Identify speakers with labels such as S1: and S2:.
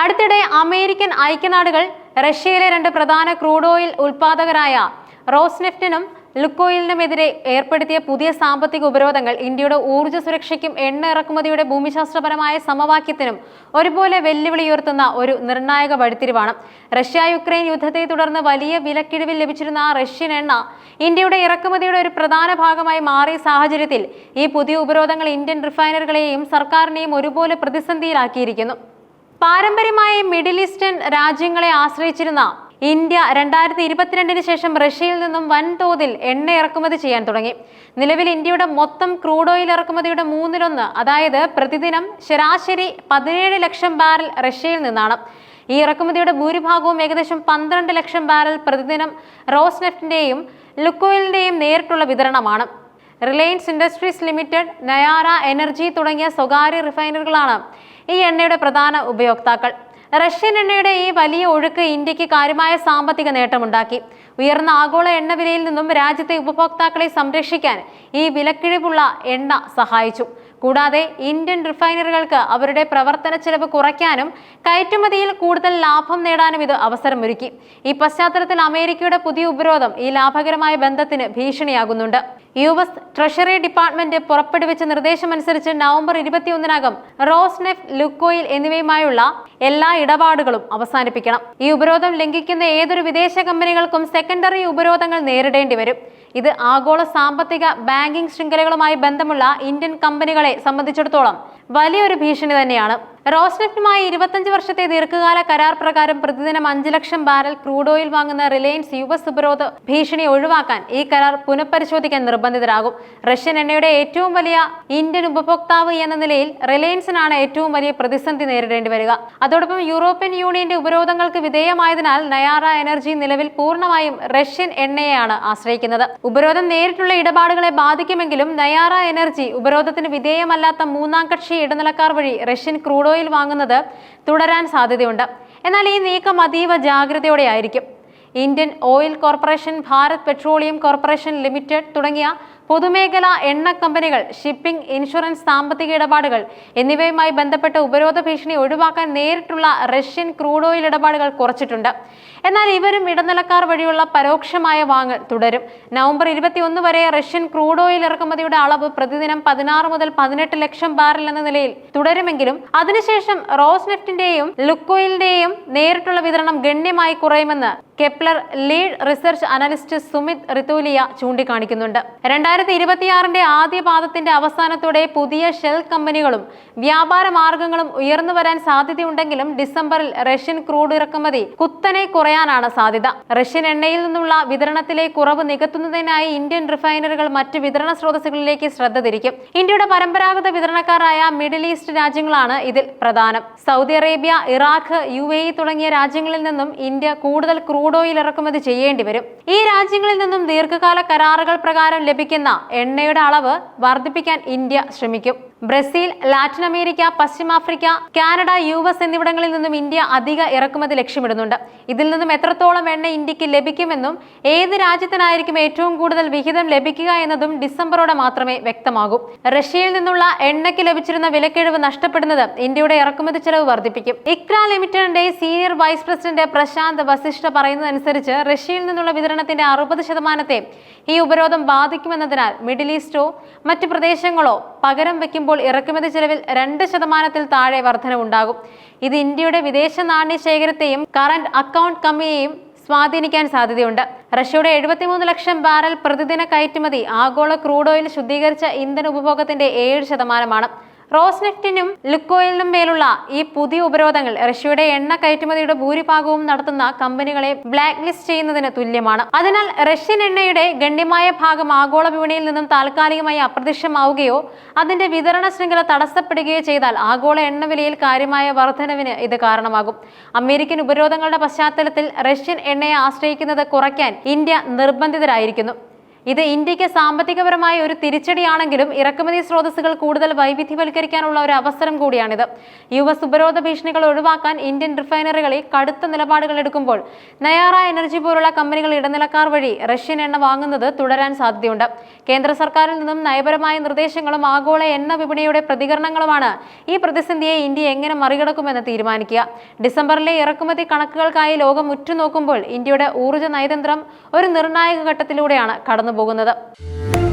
S1: അടുത്തിടെ അമേരിക്കൻ ഐക്യനാടുകൾ റഷ്യയിലെ രണ്ട് പ്രധാന ക്രൂഡ് ഓയിൽ ഉൽപാദകരായ റോസ്നെഫ്റ്റിനും ലുക്കോയിലിനുമെതിരെ ഏർപ്പെടുത്തിയ പുതിയ സാമ്പത്തിക ഉപരോധങ്ങൾ ഇന്ത്യയുടെ ഊർജ സുരക്ഷയ്ക്കും എണ്ണ ഇറക്കുമതിയുടെ ഭൂമിശാസ്ത്രപരമായ സമവാക്യത്തിനും ഒരുപോലെ വെല്ലുവിളി ഉയർത്തുന്ന ഒരു നിർണായക വഴിത്തിരിവാണ്. റഷ്യ യുക്രൈൻ യുദ്ധത്തെ തുടർന്ന് വലിയ വിലക്കിഴിവിൽ ലഭിച്ചിരുന്ന ആ റഷ്യൻ എണ്ണ ഇന്ത്യയുടെ ഇറക്കുമതിയുടെ ഒരു പ്രധാന ഭാഗമായി മാറിയ സാഹചര്യത്തിൽ ഈ പുതിയ ഉപരോധങ്ങൾ ഇന്ത്യൻ റിഫൈനറികളെയും സർക്കാരിനെയും ഒരുപോലെ പ്രതിസന്ധിയിലാക്കിയിരിക്കുന്നു. പാരമ്പര്യമായി മിഡിൽ ഈസ്റ്റേൺ രാജ്യങ്ങളെ ആശ്രയിച്ചിരുന്ന ഇന്ത്യ രണ്ടായിരത്തി ഇരുപത്തിരണ്ടിന് ശേഷം റഷ്യയിൽ നിന്നും വൻതോതിൽ എണ്ണ ഇറക്കുമതി ചെയ്യാൻ തുടങ്ങി. നിലവിൽ ഇന്ത്യയുടെ മൊത്തം ക്രൂഡ് ഓയിൽ ഇറക്കുമതിയുടെ മൂന്നിലൊന്ന് അതായത് പ്രതിദിനം ശരാശരി പതിനേഴ് ലക്ഷം ബാരൽ റഷ്യയിൽ നിന്നാണ്. ഈ ഇറക്കുമതിയുടെ ഭൂരിഭാഗവും ഏകദേശം പന്ത്രണ്ട് ലക്ഷം ബാരൽ പ്രതിദിനം റോസ്നെഫ്റ്റിന്റെയും ലുക്കോയിലിന്റെയും നേരിട്ടുള്ള വിതരണമാണ്. Reliance Industries Limited Nayara energy തുടങ്ങിയ സ്വകാര്യ റിഫൈനറികളാണ് ഈ എണ്ണയുടെ പ്രധാന ഉപയോക്താക്കൾ. റഷ്യൻ എണ്ണയുടെ ഈ വലിയ ഒഴുക്ക് ഇന്ത്യയ്ക്ക് കാര്യമായ സാമ്പത്തിക നേട്ടമുണ്ടാക്കി. ഉയർന്ന ആഗോള എണ്ണ വിലയിൽ നിന്നും രാജ്യത്തെ ഉപഭോക്താക്കളെ സംരക്ഷിക്കാൻ ഈ വിലക്കിഴിവുള്ള എണ്ണ സഹായിച്ചു. കൂടാതെ ഇന്ത്യൻ റിഫൈനറികൾക്ക് അവരുടെ പ്രവർത്തന ചെലവ് കുറയ്ക്കാനും കയറ്റുമതിയിൽ കൂടുതൽ ലാഭം നേടാനും ഇത് അവസരമൊരുക്കി. ഈ പശ്ചാത്തലത്തിൽ അമേരിക്കയുടെ പുതിയ ഉപരോധം ഈ ലാഭകരമായ ബന്ധത്തിന് ഭീഷണിയാകുന്നുണ്ട്. യു എസ് ട്രഷറി ഡിപ്പാർട്ട്മെന്റ് പുറപ്പെടുവിച്ച നിർദ്ദേശമനുസരിച്ച് നവംബർ ഇരുപത്തിയൊന്നിനകം റോസ്നെഫ് ലുക്കോയിൽ എന്നിവയുമായുള്ള എല്ലാ ഇടപാടുകളും അവസാനിപ്പിക്കണം. ഈ ഉപരോധം ലംഘിക്കുന്ന ഏതൊരു വിദേശ കമ്പനികൾക്കും സെക്കൻഡറി ഉപരോധങ്ങൾ നേരിടേണ്ടി വരും. ഇത് ആഗോള സാമ്പത്തിക ബാങ്കിംഗ് ശൃംഖലകളുമായി ബന്ധമുള്ള ഇന്ത്യൻ കമ്പനികളെ സംബന്ധിച്ചിടത്തോളം വലിയൊരു ഭീഷണി തന്നെയാണ്. റോസ്നെഫ്റ്റുമായി ഇരുപത്തഞ്ച് വർഷത്തെ ദീർഘകാല കരാർ പ്രകാരം പ്രതിദിനം അഞ്ച് ലക്ഷം ബാരൽ ക്രൂഡ് ഓയിൽ വാങ്ങുന്ന റിലയൻസ് യു എസ് ഉപരോധ ഭീഷണി ഒഴിവാക്കാൻ ഈ കരാർ പുനഃപരിശോധിക്കാൻ നിർബന്ധിതരാകും. റഷ്യൻ എണ്ണയുടെ ഏറ്റവും വലിയ ഇന്ത്യൻ ഉപഭോക്താവ് എന്ന നിലയിൽ റിലയൻസിനാണ് ഏറ്റവും വലിയ പ്രതിസന്ധി നേരിടേണ്ടി വരിക. അതോടൊപ്പം യൂറോപ്യൻ യൂണിയന്റെ ഉപരോധങ്ങൾക്ക് വിധേയമായതിനാൽ നയാറ എനർജി നിലവിൽ പൂർണമായും റഷ്യൻ എണ്ണയെയാണ് ആശ്രയിക്കുന്നത്. ഉപരോധം നേരിട്ടുള്ള ഇടപാടുകളെ ബാധിക്കുമെങ്കിലും നയാറ എനർജി ഉപരോധത്തിന് വിധേയമല്ലാത്ത മൂന്നാം കക്ഷി ഇടനിലക്കാർ വഴി റഷ്യൻ ക്രൂഡ് ഓയിൽ വാങ്ങുന്നത് തുടരാൻ സാധ്യതയുണ്ട്. എന്നാൽ ഈ നീക്കം അതീവ ജാഗ്രതയോടെയായിരിക്കും. Indian Oil Corporation Bharat Petroleum Corporation Limited തുടങ്ങിയ പൊതുമേഖലാ എണ്ണ കമ്പനികൾ ഷിപ്പിംഗ് ഇൻഷുറൻസ് സാമ്പത്തിക ഇടപാടുകൾ എന്നിവയുമായി ബന്ധപ്പെട്ട ഉപരോധ ഭീഷണി ഒഴിവാക്കാൻ നേരിട്ടുള്ള റഷ്യൻ ക്രൂഡ് ഓയിൽ ഇടപാടുകൾ കുറച്ചിട്ടുണ്ട്. എന്നാൽ ഇവരും ഇടനിലക്കാർ വഴിയുള്ള പരോക്ഷമായ വാങ്ങൽ തുടരും. നവംബർ ഇരുപത്തിയൊന്ന് വരെ റഷ്യൻ ക്രൂഡ് ഓയിൽ ഇറക്കുമതിയുടെ അളവ് പ്രതിദിനം പതിനാറ് മുതൽ പതിനെട്ട് ലക്ഷം ബാരൽ എന്ന നിലയിൽ തുടരുമെങ്കിലും അതിനുശേഷം റോസ് റോസ്നെഫ്റ്റിന്റെയും ലുക്കോയിലിന്റെയും നേരിട്ടുള്ള വിതരണം ഗണ്യമായി കുറയുമെന്ന് Kpler lead research analyst Sumit Ritolia ചൂണ്ടിക്കാണിക്കുന്നുണ്ട്. രണ്ടായിരത്തി ഇരുപത്തിയാറിന്റെ ആദ്യ പാദത്തിന്റെ അവസാനത്തോടെ പുതിയ ഷെൽ കമ്പനികളും വ്യാപാര മാർഗങ്ങളും ഉയർന്നു വരാൻ സാധ്യതയുണ്ടെങ്കിലും ഡിസംബറിൽ റഷ്യൻ ക്രൂഡ് ഇറക്കുമതി കുത്തനെ കുറയാനാണ് സാധ്യത. റഷ്യൻ എണ്ണയിൽ നിന്നുള്ള വിതരണത്തിലെ കുറവ് നികത്തുന്നതിനായി ഇന്ത്യൻ റിഫൈനറികൾ മറ്റ് വിതരണ സ്രോതസ്സുകളിലേക്ക് ശ്രദ്ധ തിരിക്കും. ഇന്ത്യയുടെ പരമ്പരാഗത വിതരണക്കാരായ മിഡിൽ ഈസ്റ്റ് രാജ്യങ്ങളാണ് ഇതിൽ പ്രധാനം. Saudi Arabia Iraq U A തുടങ്ങിയ രാജ്യങ്ങളിൽ നിന്നും ഇന്ത്യ കൂടുതൽ ക്രൂഡ് ഓയിൽ ഇറക്കുമതി ചെയ്യേണ്ടി വരും. ഈ രാജ്യങ്ങളിൽ നിന്നും ദീർഘകാല കരാറുകൾ പ്രകാരം ലഭിക്കുന്ന എണ്ണയുടെ അളവ് വർദ്ധിപ്പിക്കാൻ ഇന്ത്യ ശ്രമിക്കും. ബ്രസീൽ ലാറ്റിൻ അമേരിക്ക പശ്ചിമാഫ്രിക്ക കാനഡ യു എസ് എന്നിവിടങ്ങളിൽ നിന്നും ഇന്ത്യ അധിക ഇറക്കുമതി ലക്ഷ്യമിടുന്നുണ്ട്. ഇതിൽ നിന്നും എത്രത്തോളം എണ്ണ ഇന്ത്യയ്ക്ക് ലഭിക്കുമെന്നും ഏത് രാജ്യത്തിനായിരിക്കും ഏറ്റവും കൂടുതൽ വിഹിതം ലഭിക്കുക എന്നതും ഡിസംബറോടെ മാത്രമേ വ്യക്തമാകൂ. റഷ്യയിൽ നിന്നുള്ള എണ്ണയ്ക്ക് ലഭിച്ചിരുന്ന വിലക്കിഴിവ് നഷ്ടപ്പെടുന്നത് ഇന്ത്യയുടെ ഇറക്കുമതി ചെലവ് വർദ്ധിപ്പിക്കും. ഇക്ര ലിമിറ്റഡിന്റെ senior vice president Prashant Vasisht പറയുന്നതനുസരിച്ച് റഷ്യയിൽ നിന്നുള്ള വിതരണത്തിന്റെ അറുപത് ശതമാനത്തെ ഈ ഉപരോധം ബാധിക്കുമെന്നതിനാൽ മിഡിൽ ഈസ്റ്റോ മറ്റ് പ്രദേശങ്ങളോ പകരം വയ്ക്കുമ്പോൾ ഇറക്കുമതി ചെലവിൽ രണ്ട് ശതമാനത്തിൽ താഴെ വർധനവുണ്ടാകും. ഇത് ഇന്ത്യയുടെ വിദേശ നാണ്യ ശേഖരത്തെയും കറന്റ് അക്കൗണ്ട് കമ്മിയെയും സ്വാധീനിക്കാൻ സാധ്യതയുണ്ട്. റഷ്യയുടെ എഴുപത്തിമൂന്ന് ലക്ഷം ബാരൽ പ്രതിദിന കയറ്റുമതി ആഗോള ക്രൂഡ് ഓയിൽ ശുദ്ധീകരിച്ച ഇന്ധന ഉപഭോഗത്തിന്റെ ഏഴ് ശതമാനമാണ്. റോസ്നെഫ്റ്റിനും ലുക്കോയിലിനും മേലുള്ള ഈ പുതിയ ഉപരോധങ്ങൾ റഷ്യയുടെ എണ്ണ കയറ്റുമതിയുടെ ഭൂരിഭാഗവും നടത്തുന്ന കമ്പനികളെ ബ്ലാക്ക് ലിസ്റ്റ് ചെയ്യുന്നതിന് തുല്യമാണ്. അതിനാൽ റഷ്യൻ എണ്ണയുടെ ഗണ്യമായ ഭാഗം ആഗോള വിപണിയിൽ നിന്നും താൽക്കാലികമായി അപ്രത്യക്ഷമാവുകയോ അതിന്റെ വിതരണ ശൃംഖല തടസ്സപ്പെടുകയോ ചെയ്താൽ ആഗോള എണ്ണ വിലയിൽ കാര്യമായ വർധനവിന് ഇത് കാരണമാകും. അമേരിക്കൻ ഉപരോധങ്ങളുടെ പശ്ചാത്തലത്തിൽ റഷ്യൻ എണ്ണയെ ആശ്രയിക്കുന്നത് കുറയ്ക്കാൻ ഇന്ത്യ നിർബന്ധിതരായിരിക്കുന്നു. ഇത് ഇന്ത്യയ്ക്ക് സാമ്പത്തികപരമായ ഒരു തിരിച്ചടിയാണെങ്കിലും ഇറക്കുമതി സ്രോതസ്സുകൾ കൂടുതൽ വൈവിധ്യവൽക്കരിക്കാനുള്ള ഒരു അവസരം കൂടിയാണിത്. യു എസ് ഉപരോധ ഭീഷണികൾ ഒഴിവാക്കാൻ ഇന്ത്യൻ റിഫൈനറികളിൽ കടുത്ത നിലപാടുകൾ എടുക്കുമ്പോൾ നയാറ എനർജി പോലുള്ള കമ്പനികൾ ഇടനിലക്കാർ വഴി റഷ്യൻ എണ്ണ വാങ്ങുന്നത് തുടരാൻ സാധ്യതയുണ്ട്. കേന്ദ്ര സർക്കാരിൽ നിന്നും നയപരമായ നിർദ്ദേശങ്ങളും ആഗോള എണ്ണ വിപണിയുടെ പ്രതികരണങ്ങളുമാണ് ഈ പ്രതിസന്ധിയെ ഇന്ത്യ എങ്ങനെ മറികടക്കുമെന്ന് തീരുമാനിക്കുക. ഡിസംബറിലെ ഇറക്കുമതി കണക്കുകൾക്കായി ലോകം ഉറ്റുനോക്കുമ്പോൾ ഇന്ത്യയുടെ ഊർജ നയതന്ത്രം ഒരു നിർണായക ഘട്ടത്തിലൂടെയാണ് കടന്നുപോകുന്നത്